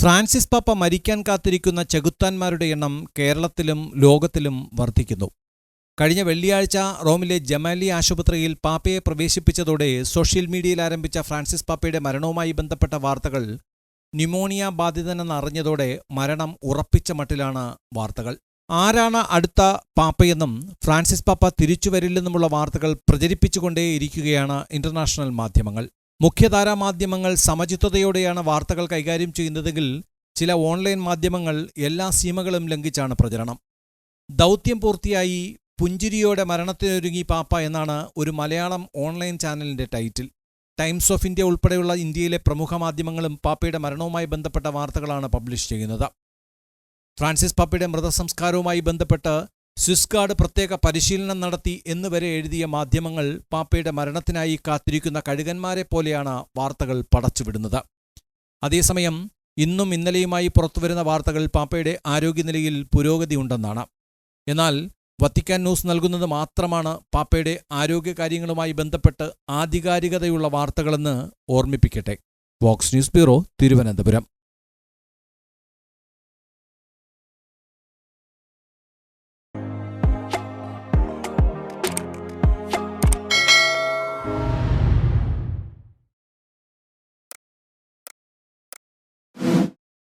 Francis പാപ്പ മരിക്കാൻ കാത്തിരിക്കുന്ന ചെകുത്താന്മാരുടെ എണ്ണം കേരളത്തിലും ലോകത്തിലും വർദ്ധിക്കുന്നു. കഴിഞ്ഞ വെള്ളിയാഴ്ച റോമിലെ ജമാലി ആശുപത്രിയിൽ പാപ്പയെ പ്രവേശിപ്പിച്ചതോടെ സോഷ്യൽ മീഡിയയിൽ ആരംഭിച്ച ഫ്രാൻസിസ് പാപ്പയുടെ മരണവുമായി ബന്ധപ്പെട്ട വാർത്തകൾ ന്യൂമോണിയ ബാധിതനെന്ന് അറിഞ്ഞതോടെ മരണം ഉറപ്പിച്ച മട്ടിലാണ് വാർത്തകൾ. ആരാണ് അടുത്ത പാപ്പയെന്നും ഫ്രാൻസിസ് പാപ്പ തിരിച്ചുവരില്ലെന്നുമുള്ള വാർത്തകൾ പ്രചരിപ്പിച്ചുകൊണ്ടേയിരിക്കുകയാണ് ഇന്റർനാഷണൽ മാധ്യമങ്ങൾ. മുഖ്യധാരാ മാധ്യമങ്ങൾ സമചിത്വതയോടെയാണ് വാർത്തകൾ കൈകാര്യം ചെയ്യുന്നതെങ്കിൽ ചില ഓൺലൈൻ മാധ്യമങ്ങൾ എല്ലാ സീമകളും ലംഘിച്ചാണ് പ്രചരണം. ദൗത്യം പൂർത്തിയായി പുഞ്ചിരിയോടെ മരണത്തിനൊരുങ്ങി പാപ്പ എന്നാണ് ഒരു മലയാളം ഓൺലൈൻ ചാനലിന്റെ ടൈറ്റിൽ. ടൈംസ് ഓഫ് ഇന്ത്യ ഉൾപ്പെടെയുള്ള ഇന്ത്യയിലെ പ്രമുഖ മാധ്യമങ്ങളും പാപ്പയുടെ മരണവുമായി ബന്ധപ്പെട്ട വാർത്തകളാണ് പബ്ലിഷ് ചെയ്യുന്നത്. ഫ്രാൻസിസ് പാപ്പയുടെ മൃതസംസ്കാരവുമായി ബന്ധപ്പെട്ട് സ്വിസ് ഗാർഡ് പ്രത്യേക പരിശീലനം നടത്തി എന്നുവരെ എഴുതിയ മാധ്യമങ്ങൾ പാപ്പയുടെ മരണത്തിനായി കാത്തിരിക്കുന്ന കഴുകന്മാരെ പോലെയാണ് വാർത്തകൾ പടച്ചുവിടുന്നത്. അതേസമയം ഇന്നും ഇന്നലെയുമായി പുറത്തുവരുന്ന വാർത്തകൾ പാപ്പയുടെ ആരോഗ്യനിലയിൽ പുരോഗതിയുണ്ടെന്നാണ് എന്നാൽ വത്തിക്കാൻ ന്യൂസ് നൽകുന്നത് മാത്രമാണ് പാപ്പയുടെ ആരോഗ്യകാര്യങ്ങളുമായി ബന്ധപ്പെട്ട് ആധികാരികതയുള്ള വാർത്തകളെന്ന് ഓർമ്മിപ്പിക്കട്ടെ. Vox news bureau Thiruvananthapuram.